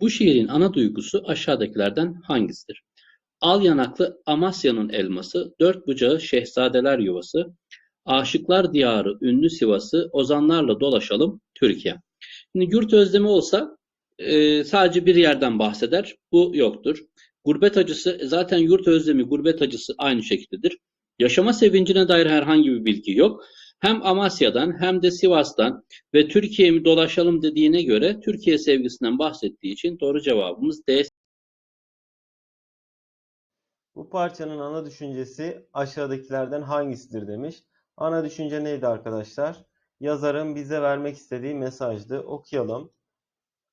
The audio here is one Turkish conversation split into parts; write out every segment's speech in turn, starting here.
Bu şiirin ana duygusu aşağıdakilerden hangisidir? Al yanaklı Amasya'nın elması, dört bucağı şehzadeler yuvası, aşıklar diyarı ünlü Sivas'ı, ozanlarla dolaşalım Türkiye. Şimdi yurt özlemi olsa e, sadece bir yerden bahseder. Bu yoktur. Gurbet acısı zaten yurt özlemi, gurbet acısı aynı şekildedir. Yaşama sevincine dair herhangi bir bilgi yok. Hem Amasya'dan hem de Sivas'tan ve Türkiye'ye mi dolaşalım dediğine göre Türkiye sevgisinden bahsettiği için doğru cevabımız D. Bu parçanın ana düşüncesi aşağıdakilerden hangisidir demiş. Ana düşünce neydi arkadaşlar? Yazarın bize vermek istediği mesajdı. Okuyalım.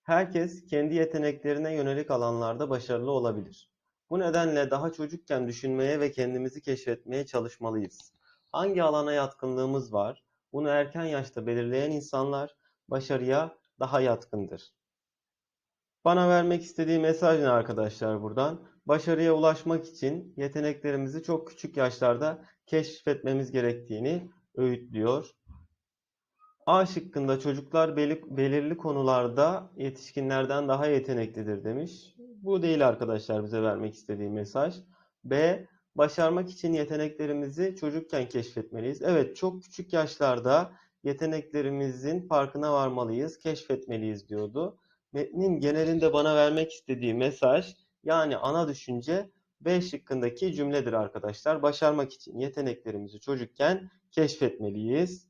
Herkes kendi yeteneklerine yönelik alanlarda başarılı olabilir. Bu nedenle daha çocukken düşünmeye ve kendimizi keşfetmeye çalışmalıyız. Hangi alana yatkınlığımız var? Bunu erken yaşta belirleyen insanlar başarıya daha yatkındır. Bana vermek istediği mesaj ne arkadaşlar buradan? Başarıya ulaşmak için yeteneklerimizi çok küçük yaşlarda keşfetmemiz gerektiğini öğütlüyor. A şıkkında çocuklar belirli konularda yetişkinlerden daha yeteneklidir demiş. Bu değil arkadaşlar bize vermek istediği mesaj. B. Başarmak için yeteneklerimizi çocukken keşfetmeliyiz. Evet çok küçük yaşlarda yeteneklerimizin farkına varmalıyız, keşfetmeliyiz diyordu. Metnin genelinde bana vermek istediği mesaj yani ana düşünce B şıkkındaki cümledir arkadaşlar. Başarmak için yeteneklerimizi çocukken keşfetmeliyiz.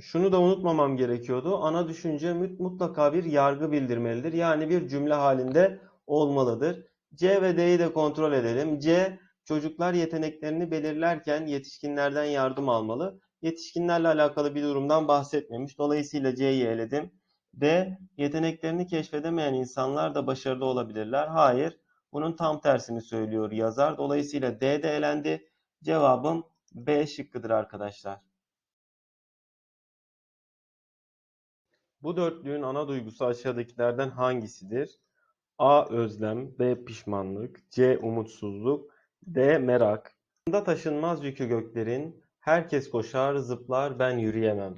Şunu da unutmamam gerekiyordu. Ana düşünce mutlaka bir yargı bildirmelidir. Yani bir cümle halinde olmalıdır. C ve D'yi de kontrol edelim. C çocuklar yeteneklerini belirlerken yetişkinlerden yardım almalı. Yetişkinlerle alakalı bir durumdan bahsetmemiş. Dolayısıyla C'yi eledim. D. Yeteneklerini keşfedemeyen insanlar da başarılı olabilirler. Hayır. Bunun tam tersini söylüyor yazar. Dolayısıyla D de elendi. Cevabım B şıkkıdır arkadaşlar. Bu dörtlüğün ana duygusu aşağıdakilerden hangisidir? A. Özlem B. Pişmanlık C. Umutsuzluk D. Merak Da taşınmaz yükü göklerin Herkes koşar, zıplar, ben yürüyemem.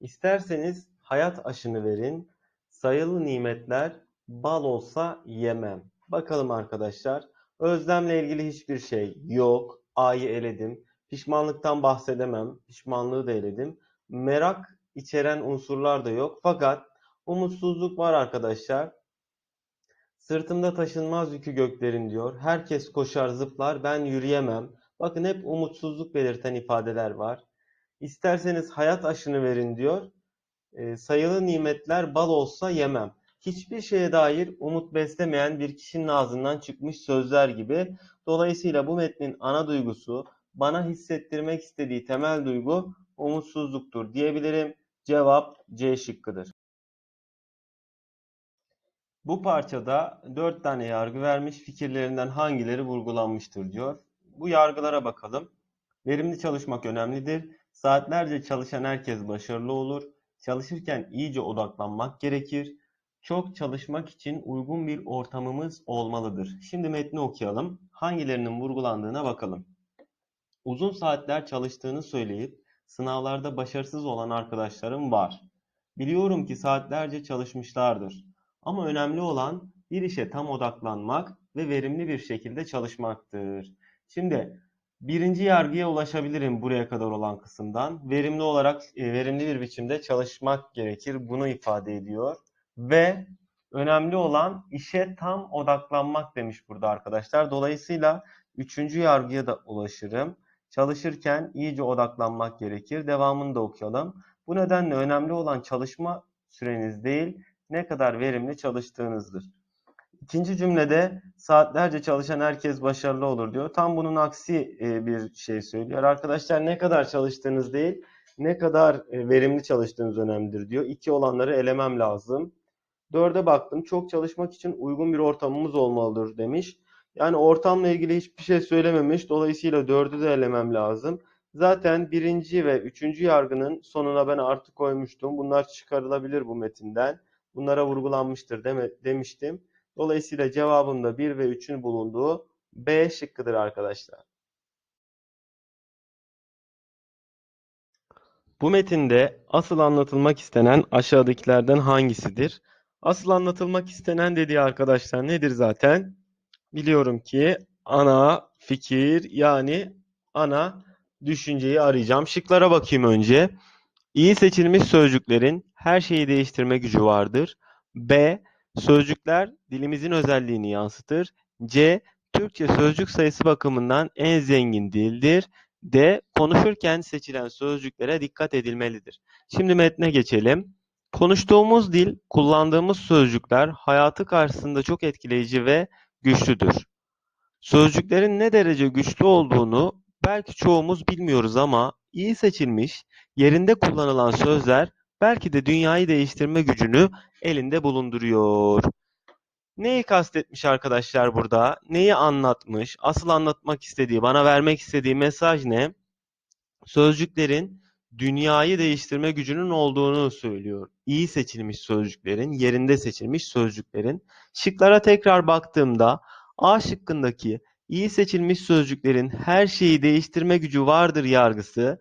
İsterseniz hayat aşını verin. Sayılı nimetler bal olsa yemem. Bakalım arkadaşlar. Özlemle ilgili hiçbir şey yok. A'yı eledim. Pişmanlıktan bahsedemem. Pişmanlığı da eledim. Merak içeren unsurlar da yok. Fakat umutsuzluk var arkadaşlar. Sırtımda taşınmaz yükü göklerin diyor. Herkes koşar zıplar ben yürüyemem. Bakın hep umutsuzluk belirten ifadeler var. İsterseniz hayat aşını verin diyor. E, sayılı nimetler bal olsa yemem. Hiçbir şeye dair umut beslemeyen bir kişinin ağzından çıkmış sözler gibi. Dolayısıyla bu metnin ana duygusu bana hissettirmek istediği temel duygu umutsuzluktur diyebilirim. Cevap C şıkkıdır. Bu parçada dört tane yargı vermiş, fikirlerinden hangileri vurgulanmıştır diyor. Bu yargılara bakalım. Verimli çalışmak önemlidir. Saatlerce çalışan herkes başarılı olur. Çalışırken iyice odaklanmak gerekir. Çok çalışmak için uygun bir ortamımız olmalıdır. Şimdi metni okuyalım. Hangilerinin vurgulandığına bakalım. Uzun saatler çalıştığını söyleyip sınavlarda başarısız olan arkadaşlarım var. Biliyorum ki saatlerce çalışmışlardır. Ama önemli olan bir işe tam odaklanmak ve verimli bir şekilde çalışmaktır. Şimdi birinci yargıya ulaşabilirim buraya kadar olan kısımdan. Verimli olarak e, verimli bir biçimde çalışmak gerekir. Bunu ifade ediyor. Ve önemli olan işe tam odaklanmak demiş burada arkadaşlar. Dolayısıyla üçüncü yargıya da ulaşırım. Çalışırken iyice odaklanmak gerekir. Devamını da okuyalım. Bu nedenle önemli olan çalışma süreniz değil, ne kadar verimli çalıştığınızdır. İkinci cümlede saatlerce çalışan herkes başarılı olur diyor. Tam bunun aksi e, bir şey söylüyor. Arkadaşlar ne kadar çalıştığınız değil, ne kadar e, verimli çalıştığınız önemlidir diyor. İki olanları elemem lazım. Dörde baktım. Çok çalışmak için uygun bir ortamımız olmalıdır demiş. Yani ortamla ilgili hiçbir şey söylememiş. Dolayısıyla dördü de elemem lazım. Zaten birinci ve üçüncü yargının sonuna ben artı koymuştum. Bunlar çıkarılabilir bu metinden. Bunlara vurgulanmıştır deme, demiştim. Dolayısıyla cevabında 1 ve 3'ün bulunduğu B şıkkıdır arkadaşlar. Bu metinde asıl anlatılmak istenen aşağıdakilerden hangisidir? Asıl anlatılmak istenen dediği arkadaşlar nedir zaten? Biliyorum ki ana fikir yani ana düşünceyi arayacağım. Şıklara bakayım önce. İyi seçilmiş sözcüklerin her şeyi değiştirme gücü vardır. B. Sözcükler dilimizin özelliğini yansıtır. C. Türkçe sözcük sayısı bakımından en zengin dildir. D. Konuşurken seçilen sözcüklere dikkat edilmelidir. Şimdi metne geçelim. Konuştuğumuz dil, kullandığımız sözcükler hayatı karşısında çok etkileyici ve güçlüdür. Sözcüklerin ne derece güçlü olduğunu belki çoğumuz bilmiyoruz ama iyi seçilmiş, yerinde kullanılan sözler belki de dünyayı değiştirme gücünü elinde bulunduruyor. Neyi kastetmiş arkadaşlar burada? Neyi anlatmış? Asıl anlatmak istediği, bana vermek istediği mesaj ne? Sözcüklerin dünyayı değiştirme gücünün olduğunu söylüyor. İyi seçilmiş sözcüklerin, yerinde seçilmiş sözcüklerin. Şıklara tekrar baktığımda A şıkkındaki iyi seçilmiş sözcüklerin her şeyi değiştirme gücü vardır yargısı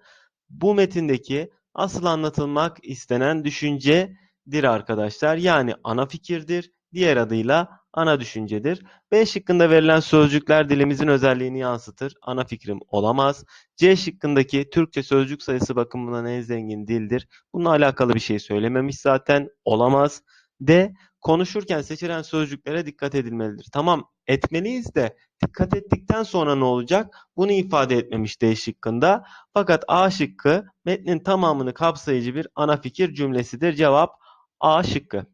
bu metindeki asıl anlatılmak istenen düşüncedir arkadaşlar. Yani ana fikirdir. Diğer adıyla ana düşüncedir. B şıkkında verilen sözcükler dilimizin özelliğini yansıtır. Ana fikrim olamaz. C şıkkındaki Türkçe sözcük sayısı bakımından en zengin dildir. Bununla alakalı bir şey söylememiş zaten. Olamaz. D. Konuşurken seçilen sözcüklere dikkat edilmelidir. Tamam etmeliyiz de dikkat ettikten sonra ne olacak? Bunu ifade etmemiş D şıkkında. Fakat A şıkkı metnin tamamını kapsayıcı bir ana fikir cümlesidir. Cevap A şıkkı.